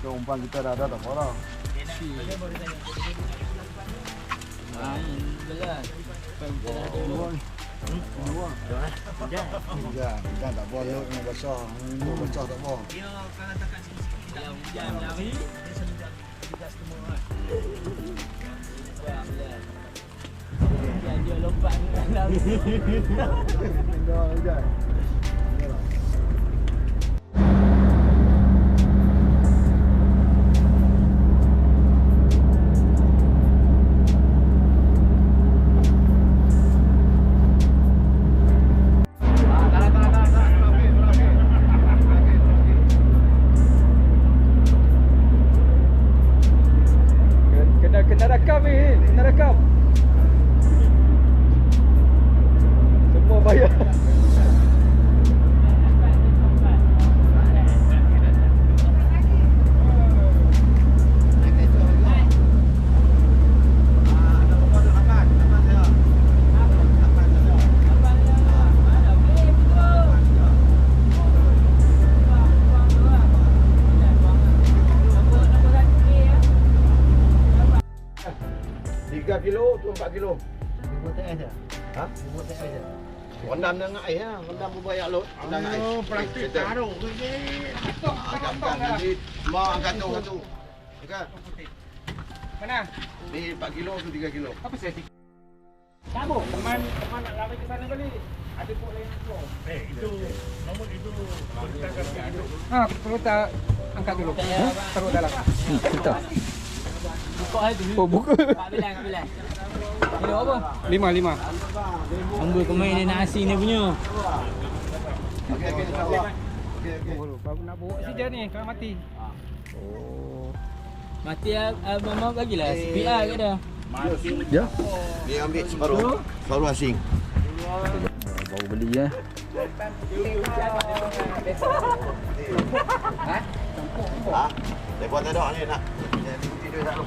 Kita umpan kita dah ada tak apa dah. Main belas. Umpan. Umpan. Jangan, jangan tak boleh laut ni basah. Ni basah tak boleh. Yang hujan lari. Hujan dia lompat ke dalam. Dah hujan. Kena kena rakam Ni 4 kilo tu 3 kilo. Apa saya tik? Kamu teman teman nak lari ke sana kali. Ada buat lain tu. Eh, itu nombor itu kita akan aduk. Ha, perlu tak angkat dulu. Taruh dalam. Kita. Buka hari tu. Oh, buka. Tak bilang, tak bilang. Kilo apa? Lima, lima. Ambil kemain dia nasi ni punya. Okey, okey. Okey, okey. Oh, baru nak bawa saja ni, kalau mati. Mati abang mau bagilah CPR ke dah. Ya. Ni ambil separuh. Separuh asing. Baru beli ya. Ha? Lepas tak ada ni nak. Tidur tak lu.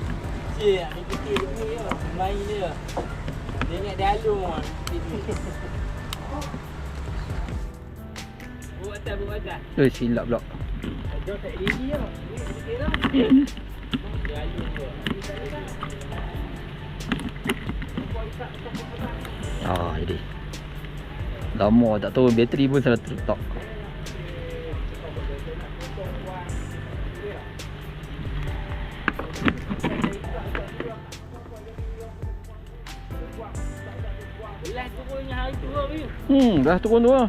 Cik, ni kecil ni ya. Main dia. Dia ingat dia ah. Buat atas, buat atas. Eh silap pula. Dia tak ini ya. Ni sikit lah. Ah jadi. Lama tak tahu bateri pun salah terletak. Hmm, dah turun tu lah.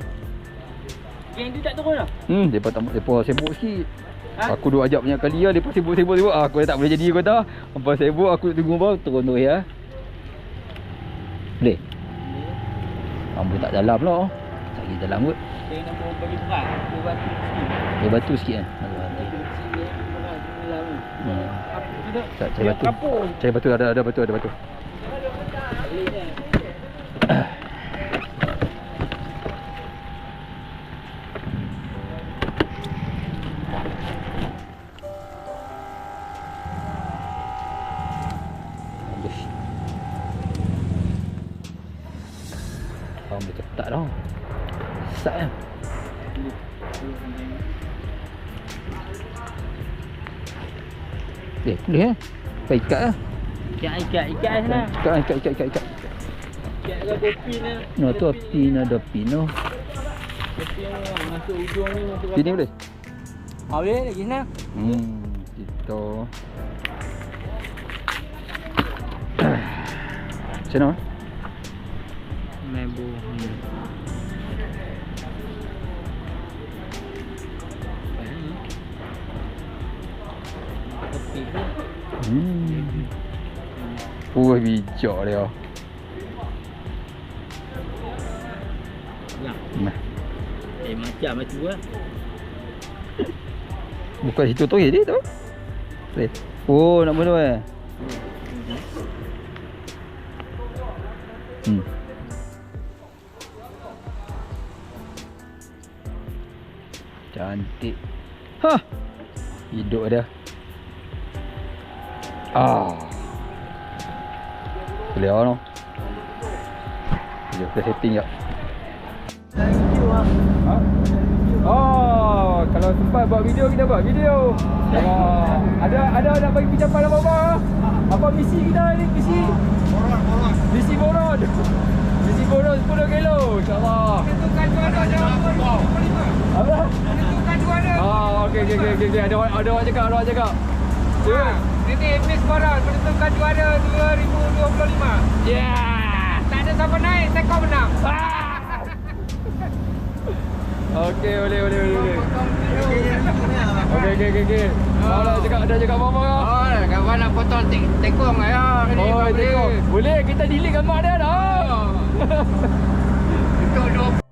Geng tu tak turun lah. Hmm, depa tak depa sibuk sikit. Ha? Aku duk ajak punya kali lah, depa sibuk-sibuk sibuk. Ah, aku dah tak boleh jadi kata. Apa sibuk aku tunggu bau turun tu ya. Boleh. Ambil tak dalam pula. Tak pergi dalam kot. Dia nak bagi. Dia batu sikit. Batu sikit kan. Batu. Hmm. Tak cari batu. Cari batu ada ada batu ada batu. Boleh eh? Kita ikat lah. Ikat, ikat, ikat sana. Ikat lah, ikat, ikat, ikat. Ikat lah, ada pin lah. No, tu ada pin lah, ada pin lah. Ada pin lah, masuk ujung ni. Masuk Sini boleh? Ha, Boleh, lagi sana. Hmm, kita. Macam mana? Wah, bijak dia. Ya. Nah. Eh macam macam tu lah. Bukan situ tu dia tu. Eh. Oh, nak bunuh eh. Hmm. Cantik. Hah. Hidup dia. Ah. Boleh awak no. Jom kita setting jap. Ha? Oh, kalau sempat buat video kita buat video. Oh, ada ada nak bagi pinjaman apa-apa? Apa misi kita ni? Misi Boron, boron. misi boron. Misi boron 10 kilo. InsyaAllah. Tentukan juara dalam 2025. Apa? Tentukan juara. Ah, okey okey okey okey. Ada orang ada orang cakap, ada orang cakap. Cuba. Ini Miss Coral menentukan juara 2025. Ya. Yeah. Tak ada siapa naik, Sekor menang. Ah. okey, boleh, boleh, boleh. Okey, okey, okey. Okay. okay. Oh, cakap, dah cakap apa-apa kau? Oh, kawan nak potong tek tekong lah, ya. Oh, tekong. Boleh, kita delete gambar dia dah. Oh.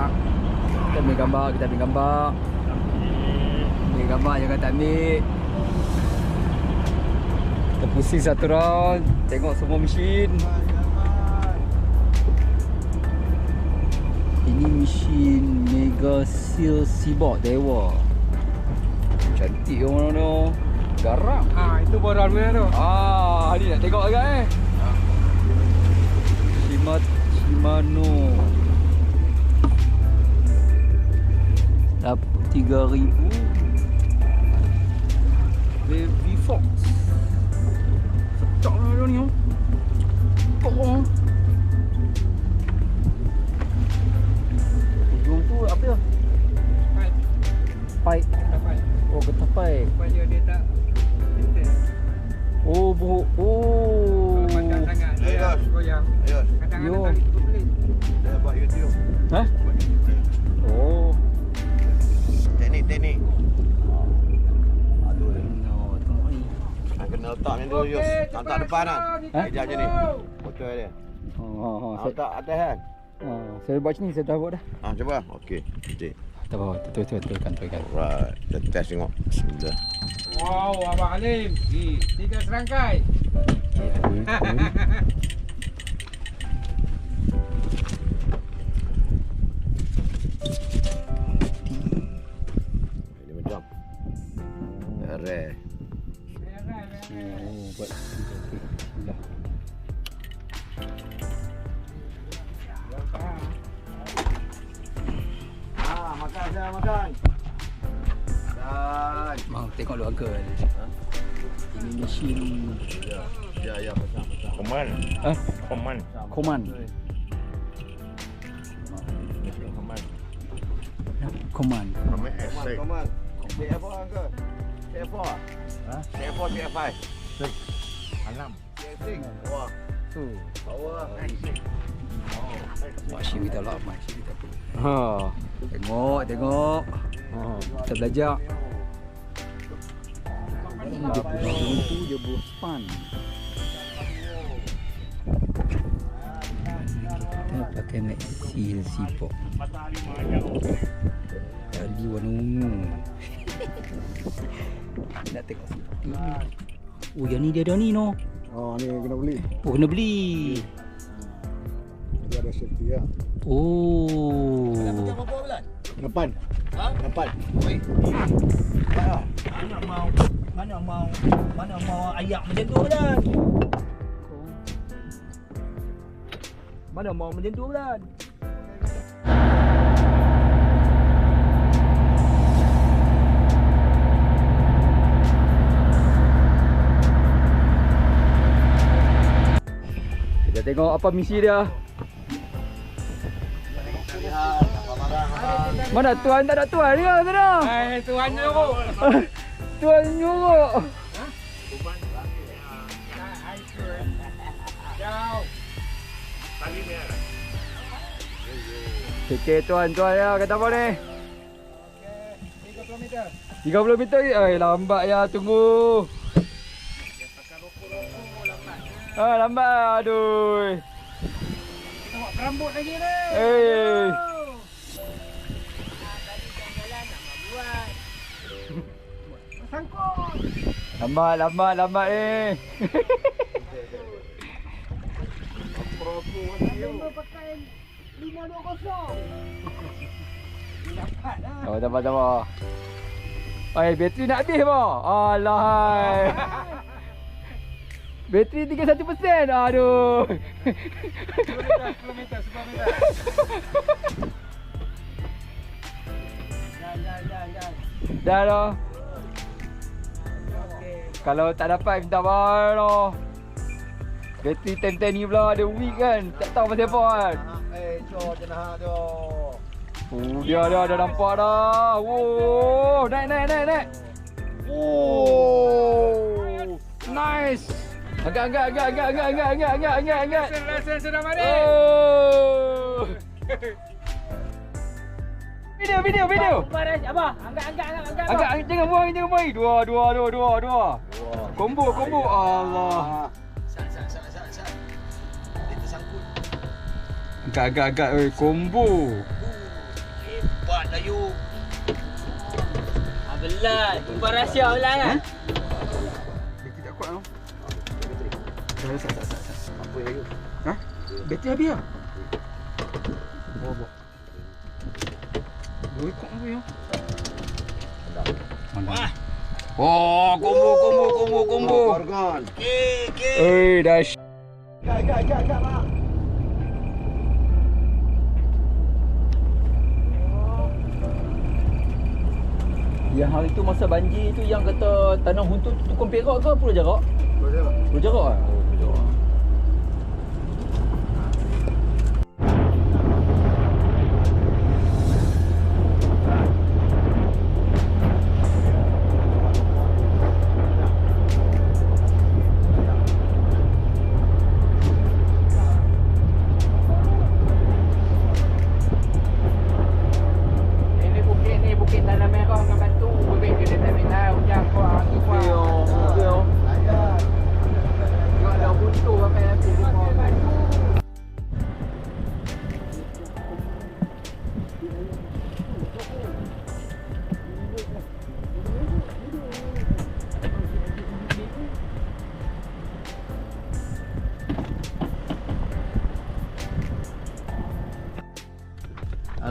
lah, tengok mesin pak. Kita ambil gambar, kita ambil gambar. Ambil gambar, jangan tak ambil. Kita pusing satu round, tengok semua mesin. Ini mesin Mega Seal Seaboard Dewa. Cantik orang tu. Garang. Ha, itu Baron punya tu. Ah, ni nak tengok agak eh. Shima Shimano. 3000. Baby Fox. Sedap lah dia ni. oh. Kok oh. Ujung tu apa ya? Baik. Pipe. Dapat. Oh, getah pipe. Supaya dia tak Oh, bu oh. Pandang sangat dia goyang. Kadang-kadang tu letak ni dulu, Yus. Tak tak depan kan? Ha? Kejap je ni. Foto dia. Oh, oh, oh, Ha, saya, letak atas kan? oh, saya buat macam ni, saya dah buat dah. Ha, cuba. Okey. Okey. Tak apa, tu tu tu kan tu kan. Alright. Kita test tengok. Bismillah. Wow, Abang Alim. Tiga serangkai. Ini macam. Rare. Oh, buat okey. Dah. Ha, makan dah makan. Dan. Mau tengok lu uncle. Ini mesin Ya, ya, ya, pasang, pasang. Koman. ah Koman. Koman. Koman. Koman. Koman Come on, S6. come on. CF4 ke? CF4 ah? Ha? CF4, CF5. Enam. CF6. Wah, Tu. power. Mak Syih kita lah, Mak Syih kita pun. Ha. Tengok, tengok. Ha, kita belajar. Ini dia punya tu dia buat span. Kita pakai Maxil Sipok. Kali warna ungu. Nak tengok sini. Oh, yang ni dia ada ni no. Oh, ni kena beli. Oh, kena beli. Dia ada safety ya. Oh. Depan. Ha? Depan. Oi. Ha. Mana mau mana mau mana mau ayak macam tu kan? Mana mau macam tu kan? Tengok apa misi dia. Mana tuan tak ada tuan ke sana? Eh, tuan nyuruh. tuan nyuruh. Okey tuan tuan ya kata apa ni? 30 meter. 30 meter. Eh lambat ya tunggu. Ah, lambat lah. Aduh. Kita buat kerambut lagi ni. Hey. Eh. Lambat, lambat, lambat ni. Eh. Dapat lah. Oh, dapat, dapat. Ay, bateri nak habis apa? Alah, hai. Bateri tinggal 1%. Aduh. 10 meter, 10 meter, 10 meter. Jalan, jalan, jalan, jalan. Dah dah. Kalau tak dapat minta maaf lah. Bateri time-time ni pula ada weak kan. Tak tahu pasal apa kan. Eh, cok jenah tu. Oh, dia dah dah nampak dah. Oh, naik naik naik naik. Oh. Nice. Agak agak agak agak agak agak agak agak agak agak. Lesen, lesen sudah mari. Oh. Video video video. Apa? Angkat angkat angkat angkat. Agak jangan buang jangan buang. Dua dua dua dua dua. Combo combo Allah. Sat sat sat sat sat. Dia tersangkut. Agak agak agak oi combo. Hebat lah you. Belah, jumpa rahsia belah kan. Bateri Dah sat sat sat. Apa ya you? Ha? Bateri habis ah. Bawa bawa. Dua ekor apa ya? Mana? Oh, combo combo combo combo. Organ. Ke ke. Eh, dah sh- Gak gak gak gak mak. Yang hari tu masa banjir tu yang kata tanah huntur tu tukang perak ke apa jarak? Boleh tak? Puluh jarak ah.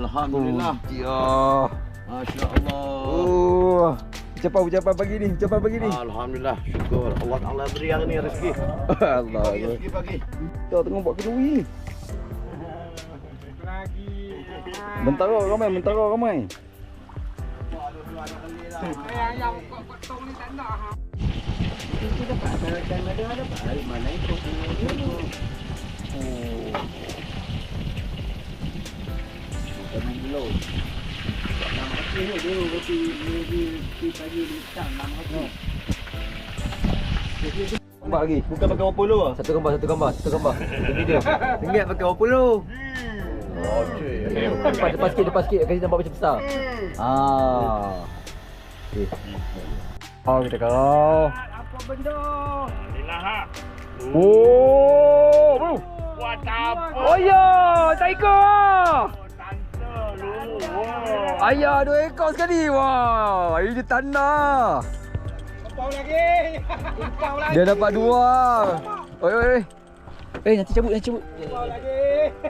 Alhamdulillah. Ya. Masya-Allah. Oh. Ucapan ucapan pagi ni, ucapan pagi ni. Alhamdulillah. Syukur Allah Taala beri hari ni rezeki. Allah. Pagi rezeki pagi. Kita tengok buat kenduri. Lagi. Mentara ramai, mentara ramai. Yang yang kau kau tong ni tak nak. ha. Jangan gelau Nama kaki tu dia berarti Dia pergi pagi di hitam Nama kaki tu Kembar lagi Bukan pakai Opolo lah Satu kembar, satu kembar, satu kembar Jadi dia Ingat pakai Opolo Oh. Okay. Depan, sikit, depan sikit. Kasi nampak macam besar. Ah. Okay. Oh, kita kalau. Apa benda? Inilah, ha. Oh, bro. What up? Oh, ya. Yeah. Tak ikut. Ayah dua ekor sekali. Wah, ini dia tanda. Kepau lagi. Kepau lagi. Dia dapat dua. Oi, oi, oi. Eh, nanti cabut, nanti cabut. Kepau lagi.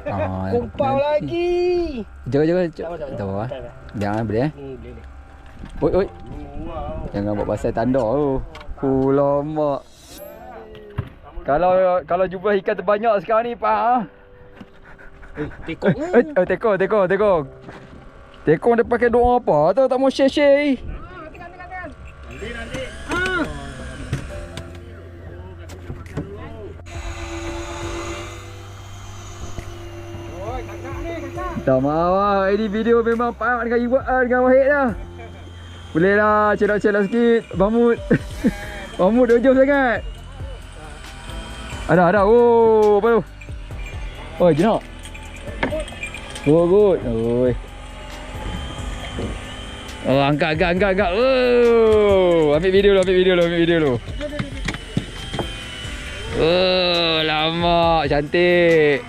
Ah, Kumpau lagi. Jaga, jaga. Tak apa. Jangan boleh eh. Oi, oi. Jangan buat pasal tanda tu. Oh, mak. Kalau kalau jumlah ikan terbanyak sekarang ni, Pak. ah. Tekok. Eh, eh, tekong, tekong, tekong. Tekong dia pakai doa apa tau tak mau share share ni. Ha, tekan tekan tekan. Nanti nanti. Ha. Tak mahu lah, eh. ini video memang payah dengan Iwa'an ah, dengan Wahid dah Boleh lah, celak-celak sikit, Bamut Bamut dia jom sangat Ada, ada, oh, apa tu? Oi, jenak Oh, good, oh, oh. Oh, angkat, angkat, angkat, angkat. Oh, ambil video dulu, ambil video dulu, ambil video dulu. Oh, lama, cantik.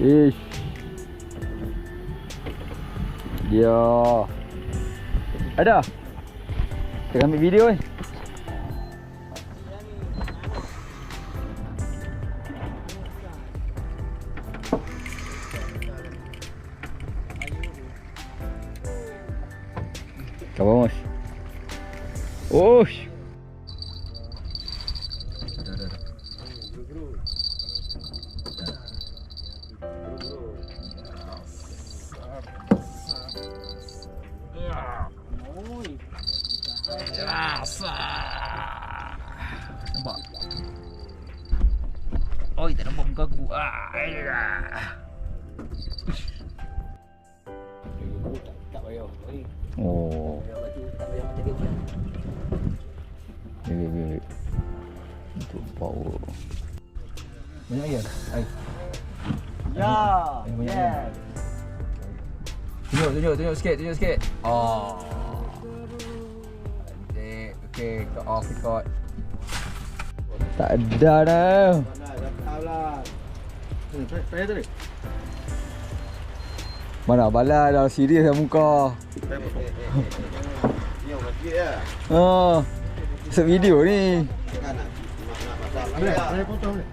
Ish. Ya. Ada. Tengah ambil video ni. Banyak air? Air. Ya. Air banyak air. Tunjuk, tunjuk, tunjuk sikit, tunjuk sikit. Oh. Cantik. Okey, cut off, record. Tak ada dah. Mana lah. Saya tadi. Mana balas dah serius dah muka. Ni orang ya. Ha. Masuk video ni. Nak nak pasal. Ada, ada potong ni.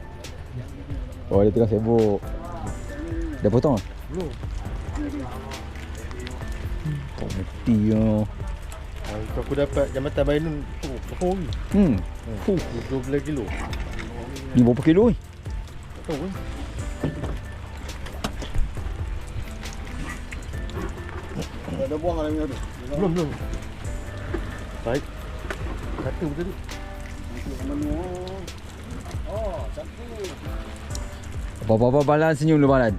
Oh, dia tengah sibuk. Dah potong ah? Belum. Tak mesti ya. Kalau aku dapat jambatan Bainun tu, berapa hari? Hmm. Fuh, 12 kilo. ni berapa kilo ni? Tak tahu kan? Ada buang ada minyak tu. Belum, belum. Baik. Kata betul tu. Menu. Oh, cantik. Apa-apa balan senyum dulu balan.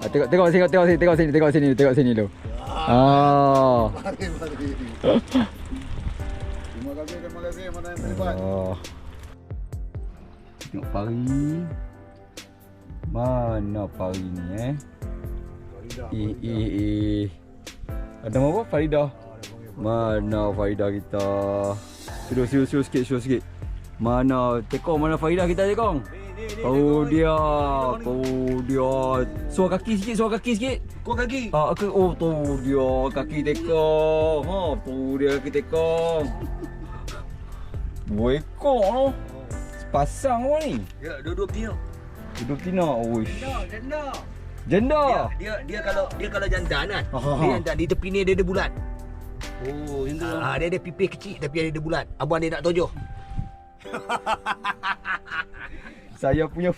Ah, tengok tengok tengok tengok sini tengok sini tengok sini tengok sini dulu. Ah. Mari, mari. Terima kasih, terima kasih mana yang terlibat. Oh. Tengok pari. Mana pari ni eh? Eh eh eh. Ada apa Farida? Mana Farida kita? Suruh suruh suruh sikit suruh sikit. Mana tekong mana Farida kita tekong? Oh dia, oh dia. Suar kaki sikit, suar kaki sikit. Kau kaki. Ah, ke oh tu dia kaki tekong. Ha, tu dia kaki tekong. Dua ekor tu. Sepasang apa ni? Ya, dua-dua betina. Duduk tina. Oish. janda. Jenda. Dia dia kalau dia kalau jantan kan. Ha, ha, ha. Dia jantan di tepi ni dia ada bulat. Oh, yang tu. Ah, dia ada pipih kecil tapi ada dia bulat. Abang dia nak tojoh. Saya punya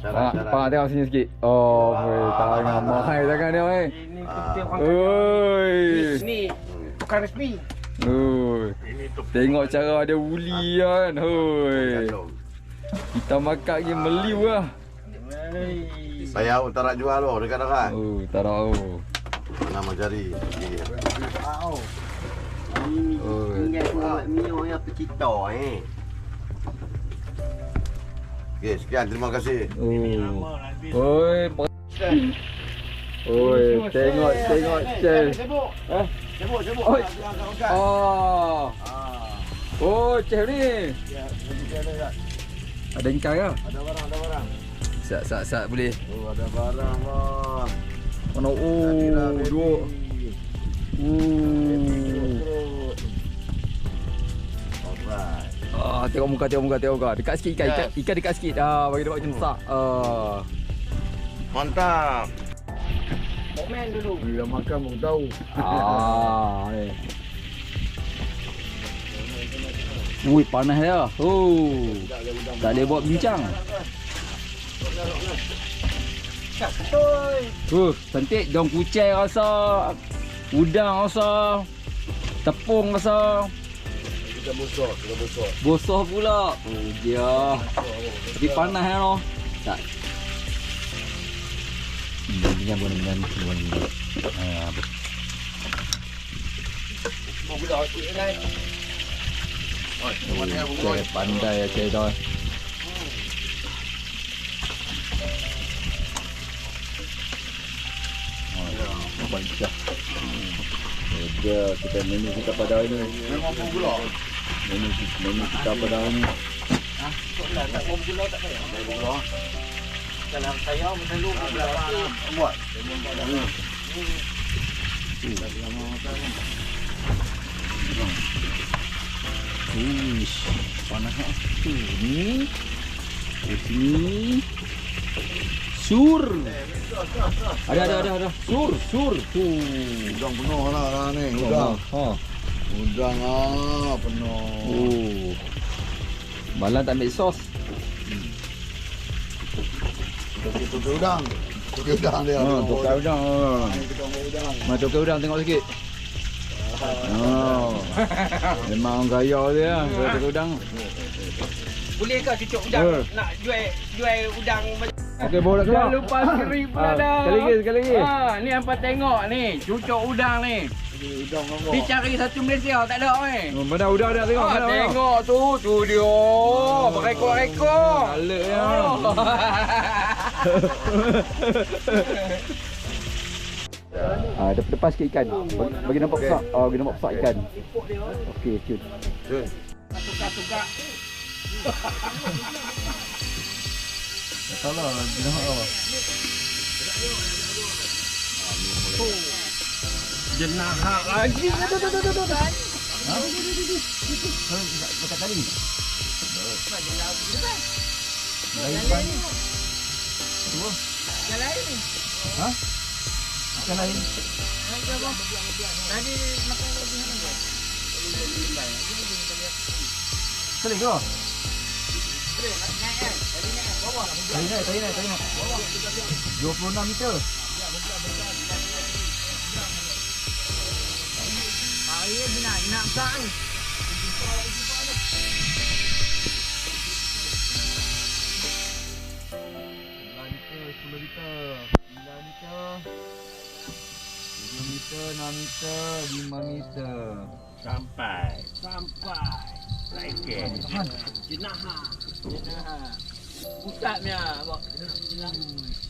Syarat, Pak, pak tengok sini sikit. Oh, weh, tangan mahal tangan dia weh. Ini kita Oi. Ni bukan resmi. Oi. Tengok cara ada uli kan. Hoi. Kita makan lagi meliu lah. Saya utara jual lo dekat dekat. Oh, tak tahu. Mana mau cari? Wow. Oi. Mio yang pecito eh. Okey, sekian terima kasih. Oh. Oi. Oi, tengok tengok cel. Sibuk. Eh? Sibuk, sibuk. Oi. Dia angkat-angkat. Oh. Ah. Oh, cel ni. Ya, ada tak? Ada ikan ke? Ada barang, ada barang. Sat sat sat boleh. Oh, ada barang, bang. Mana oh, dua. Oh. Alright. Ah, tengok muka, tengok muka, tengok muka. Dekat sikit ikan, ikan, Yes. ikan dekat sikit. Ah, bagi dia buat macam sak. Ah. Mantap. Komen dulu. Bila makan mau tahu. Ah, ni. Ui, panas dia. Oh. Tak boleh buat bincang. Uh, cantik. Daun kucai rasa Udang rasa. Tepung rasa. Kita bosok, kita bosok. Bosok pula. Oh dia. Jadi panas kan noh. Tak. Ini yang bukan dan bukan. Eh apa? Mau bila aku ni. Oi. Pandai ya cai dah. Banyak. Dia kita minum kita pada ini. Memang pun gula. mana kita apa kita ni. Ah, tak boleh tak payah. tak boleh. Kalau saya macam lu buat. Ini tak lama macam Ish, panas kat Ini. Ini. Ini. Sur. Ada, ada, ada, ada. Sur, sur. Tu. Udang penuh lah, lah ni. Udang. Udang. Ha. Udang ah penuh. Oh. Malam tak ambil sos. Tukar udang. Tukar udang dia. Ha, tukar udang. Udang. Mai tukar udang tengok sikit. Oh. Memang orang gaya dia, tukar udang. Boleh ke cucuk udang? Eh. Nak jual jual udang Okey, bawa keluar. Jangan lupa skrip pula Ah, dah. sekali lagi, sekali lagi. Ha, ni hampa tengok ni, cucuk udang ni. Udang apa? Dia cari satu Malaysia tak ada weh. Oh, Mana udang dia tengok, Ah, mana tengok tu, tu dia. Berekor-ekor. Alek ya. Ah, depan depan sikit ikan. Bagi, bagi nampak besar. Oh, bagi nampak besar ikan. Okey, cun. Tukar-tukar. Salah lah. Dia nak apa? jenah lagi. tuh tuh tuh tuh tuh. Ha? Dekat tadi? Jalan lain. Jalan lain. Jalan. Ha? Jalan lain. Tadi makan lagi mana? Tadi ke? Tadi naik kan? Tadi naik. Bawah lah. Tadi naik, tadi naik. Bawah. 26 meter. Ya. saya bila nak enam meter, lima meter sampai, sampai, lagi, jenaha, jenaha, putatnya, bok, jenaha.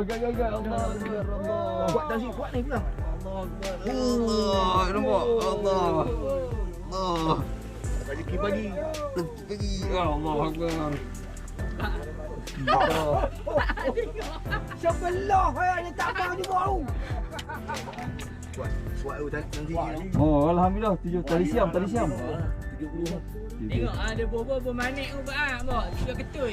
Allah Allah. Allah. Allah Allah Allah Allah Allah Allah Allah Allah Allah Allah Allah Allah Allah Allah Sebelah ni tak tahu juga au. Oh, alhamdulillah. Tujuh tadi siam, tadi siam. Tengok ah dia bobo bermanik ke ba ah, mak. Sudah ketul.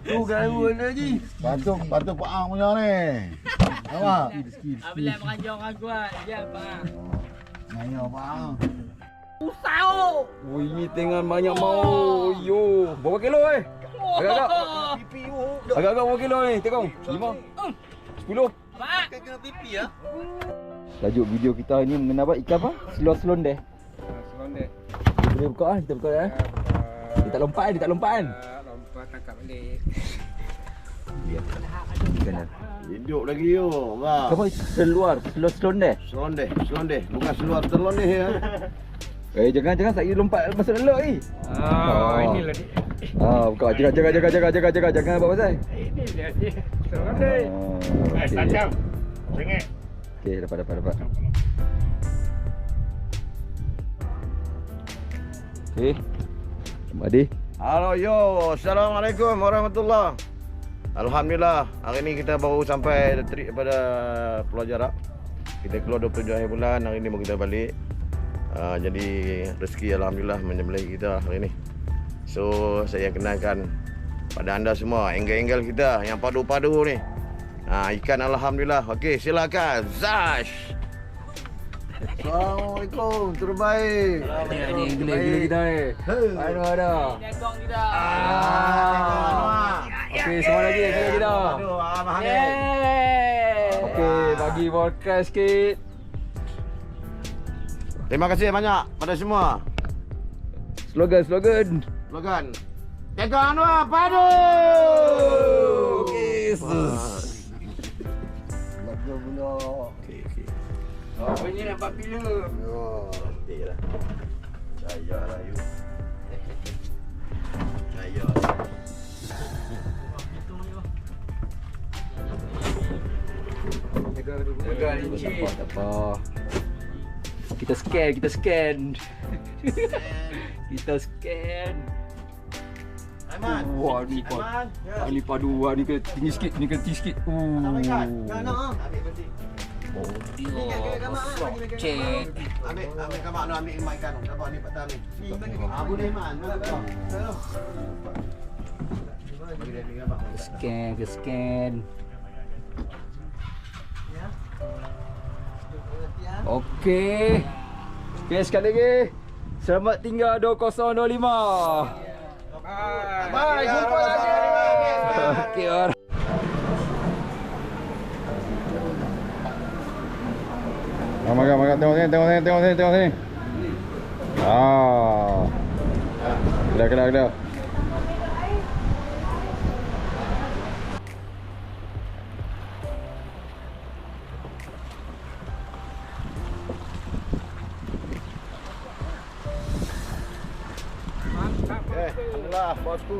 Tu garu lagi. Patut patut Pak Ang punya ni. Abang. Abang mengajar orang kuat. Ya, Pak. Nanya Pak Ang. Usau. Oh, ini tengah banyak mau. Yo, berapa kilo eh? Agak-agak. Pipi you. Agak-agak berapa kilo ni? Tengok. Lima. Sepuluh. Pak. Kena pipi ya. Tajuk video kita hari ni mengenai apa? Ikan apa? Selon-selon deh. Selonde. Kita boleh buka ah, kita buka eh. Dia tak lompat kan? Dia tak lompat kan? Tangkap balik. Dah. Hidup lagi yo. Bang. Kamu seluar, selon-selon deh. Selondeh, selondeh. Bukan seluar terlondeh ya. Eh jangan jangan saya lompat masuk dalam lot ni. Ah, Ah. inilah dia. Ah, buka jaga jaga jaga jaga jaga jaga jangan buat pasal. Ini dia dia. Seorang dia. Eh, Ah, okey. tajam. Sengit. Okey, dapat dapat dapat. Okey. Madi. Halo yo, Assalamualaikum warahmatullahi Alhamdulillah, hari ni kita baru sampai trip pada Pulau Jarak. Kita keluar 27 hari bulan, hari ni baru kita balik. Uh, Jadi rezeki Alhamdulillah menyembelih kita hari ni. So saya kenalkan pada anda semua Angle-angle kita yang padu-padu ni. Ha, Ikan Alhamdulillah. Okey silakan. Zash Assalamualaikum, terbaik. Ni ni gila gila kita ni. Aduh ada. Ah, Okey, semua lagi gila kita. Aduh, Hamid Yeay. Okey, bagi podcast sikit. Terima kasih banyak pada semua Slogan slogan. Slogan Jaga Anwar padu Okey. Lagu pula. Okey okey Apa ni nak buat bila? Ya. Cantik lah Jaya lah you Jaya Jaga licin. Tak apa. Kita scan, kita scan. kita scan. Aiman Wah, ni padu. Aiman Ya Ni padu wah ni kena tinggi sikit, ni kena tinggi sikit. Uh. Nak ikan? Nak nak Ambil berhenti Cek. Ambil ambil kamak tu ambil lima ikan tu Dapat ni patah ni Ah boleh dia Scan, ke scan. Okey. Okey, sekali lagi. Selamat tinggal 2025. Bye. Jumpa lagi. Okey, makan, makan. Tengok sini, tengok sini, tengok sini, tengok sini. Ah. Kedah, kedah, kedah. Eh, Alhamdulillah bosku